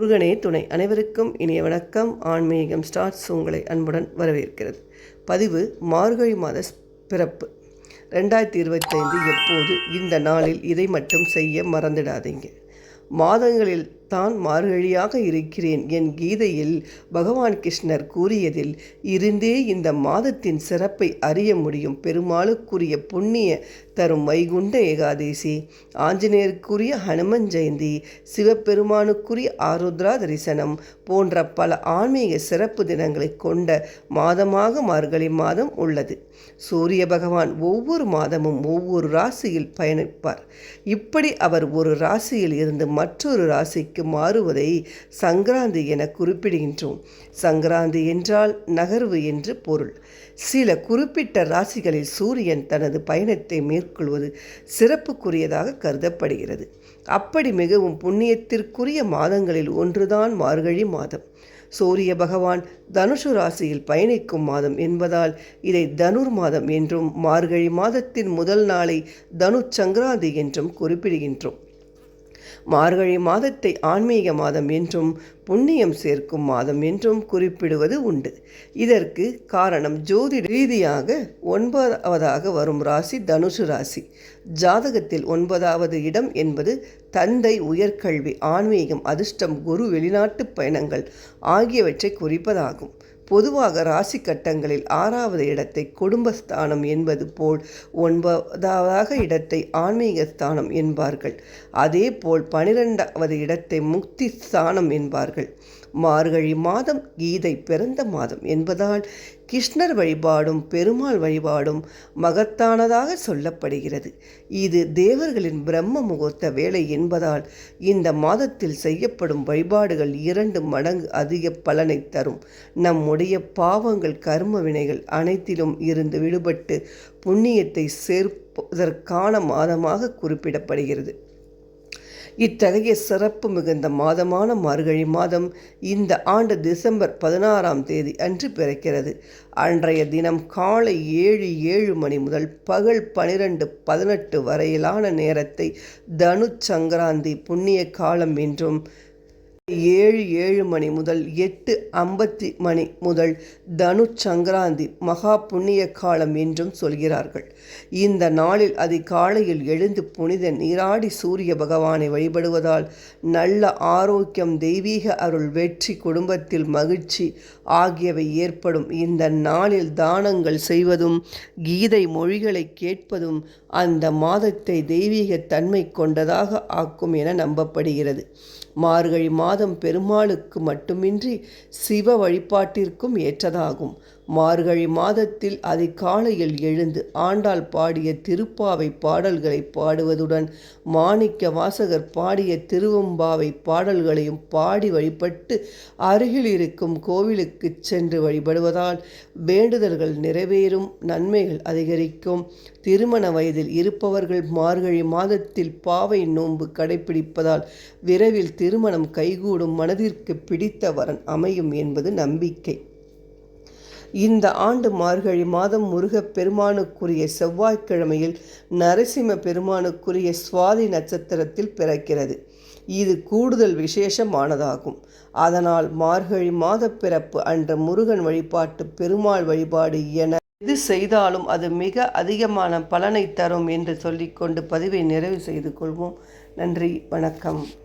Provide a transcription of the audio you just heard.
முருகனே துணை. அனைவருக்கும் இனிய வணக்கம். ஆன்மீகம் ஸ்டார்ஸ் உங்களை அன்புடன் வரவேற்கிறது. பதிவு மார்கழி மாத பிறப்பு. ரெண்டாயிரத்தி இருபத்தைந்து எப்போது? இந்த நாளில் இதை மட்டும் செய்ய மறந்துடாதீங்க. மாதங்களில் தான் மார்கழியாக இருக்கிறேன் என் கீதையில் பகவான் கிருஷ்ணர் கூறியதில் இருந்தே இந்த மாதத்தின் சிறப்பை அறிய முடியும். பெருமாளுக்குரிய புண்ணிய தரும் வைகுண்ட ஏகாதேசி. ஆஞ்சநேயருக்குரிய ஹனுமன் ஜெயந்தி. சிவபெருமானுக்குரிய ஆருத்ரா தரிசனம் போன்ற பல ஆன்மீக சிறப்பு தினங்களை கொண்ட மாதமாக மார்கழி மாதம் உள்ளது. சூரிய பகவான் ஒவ்வொரு மாதமும் ஒவ்வொரு ராசியில் பயணிப்பார். இப்படி அவர் ஒரு ராசியில் இருந்து மற்றொரு ராசிக்கு மாறுவதை சங்கராந்தி என குறிப்பிடுகின்றோம். சங்கராந்தி என்றால் நகர்வு என்று பொருள். சில குறிப்பிட்ட ராசிகளில் சூரியன் தனது பயணத்தை மேற்கொள்வது சிறப்புக்குரியதாக கருதப்படுகிறது. அப்படி மிகவும் புண்ணியத்திற்குரிய மாதங்களில் ஒன்றுதான் மார்கழி மாதம். சூரிய பகவான் தனுஷு ராசியில் பயணிக்கும் மாதம் என்பதால் இதை தனுர் மாதம் என்றும் மார்கழி மாதத்தின் முதல் நாளை தனு சங்கராந்தி என்றும் குறிப்பிடுகின்றோம். மார்கழி மாதத்தை ஆன்மீக மாதம் என்றும் புண்ணியம் சேர்க்கும் மாதம் என்றும் குறிப்பிடுவது உண்டு. இதற்கு காரணம் ஜோதி ரீதியாக ஒன்பதாவதாக வரும் ராசி தனுசு ராசி. ஜாதகத்தில் ஒன்பதாவது இடம் என்பது தந்தை உயர்கல்வி ஆன்மீகம் அதிர்ஷ்டம் குரு வெளிநாட்டு பயணங்கள் ஆகியவற்றை குறிப்பதாகும். பொதுவாக ராசி கட்டங்களில் ஆறாவது இடத்தை குடும்பஸ்தானம் என்பது போல் ஒன்பதாவதாக இடத்தை ஆன்மீக ஸ்தானம் என்பார்கள். அதே போல் பனிரெண்டாவது இடத்தை முக்தி ஸ்தானம் என்பார்கள். மார்கழி மாதம் கீதை பிறந்த மாதம் என்பதால் கிருஷ்ணர் வழிபாடும் பெருமாள் வழிபாடும் மகத்தானதாக சொல்லப்படுகிறது. இது தேவர்களின் பிரம்ம முகூர்த்த வேலை என்பதால் இந்த மாதத்தில் செய்யப்படும் வழிபாடுகள் இரண்டு மடங்கு அதிக பலனை தரும். நம்முடைய பாவங்கள் கர்ம வினைகள் அனைத்திலும் இருந்து விடுபட்டு புண்ணியத்தை சேர்ப்பதற்கான மாதமாக குறிப்பிடப்படுகிறது. இத்தகைய சிறப்பு மிகுந்த மாதமான மார்கழி மாதம் இந்த ஆண்டு டிசம்பர் பதினாறாம் தேதி அன்று பிறக்கிறது. அன்றைய தினம் காலை ஏழு ஏழு மணி முதல் பகல் பனிரெண்டு பதினெட்டு வரையிலான நேரத்தை தனு சங்கராந்தி புண்ணிய காலம் என்றும் ஏழு ஏழு மணி முதல் எட்டு ஐம்பத்தி மணி முதல் தனு சங்கராந்தி மகா புண்ணிய காலம் என்றும் சொல்கிறார்கள். இந்த நாளில் அதிகாலையில் எழுந்து புனித நீராடி சூரிய பகவானை வழிபடுவதால் நல்ல ஆரோக்கியம் தெய்வீக அருள் வெற்றி குடும்பத்தில் மகிழ்ச்சி ஆகியவை ஏற்படும். இந்த நாளில் தானங்கள் செய்வதும் கீதை மொழிகளை கேட்பதும் அந்த மாதத்தை தெய்வீக தன்மை கொண்டதாக ஆக்கும் என நம்பப்படுகிறது. மார்கழி மாத மாதம் பெருமாளுக்கு மட்டுமின்றி சிவ வழிபாட்டிற்கும் ஏற்றதாகும். மார்கழி மாதத்தில் அதிகாலையில் எழுந்து ஆண்டாள் பாடிய திருப்பாவை பாடல்களை பாடுவதுடன் மாணிக்க வாசகர் பாடிய திருவம்பாவை பாடல்களையும் பாடி வழிபட்டு அருகில் இருக்கும் கோவிலுக்கு சென்று வழிபடுவதால் வேண்டுதல்கள் நிறைவேறும் நன்மைகள் அதிகரிக்கும். திருமண வயதில் இருப்பவர்கள் மார்கழி மாதத்தில் பாவை நோன்பு கடைபிடிப்பதால் விரைவில் திருமணம் கைகூடும் மனதிற்கு பிடித்த வரன் அமையும் என்பது நம்பிக்கை. இந்த ஆண்டு மார்கழி மாதம் முருகப் பெருமானுக்குரிய செவ்வாய்க்கிழமையில் நரசிம்ம பெருமானுக்குரிய சுவாதி நட்சத்திரத்தில் பிறக்கிறது. இது கூடுதல் விசேஷமானதாகும். அதனால் மார்கழி மாத பிறப்பு அன்று முருகன் வழிபாட்டு பெருமாள் வழிபாடு என எது செய்தாலும் அது மிக அதிகமான பலனை தரும் என்று சொல்லிக்கொண்டு பதிவை நிறைவு செய்து கொள்வோம். நன்றி வணக்கம்.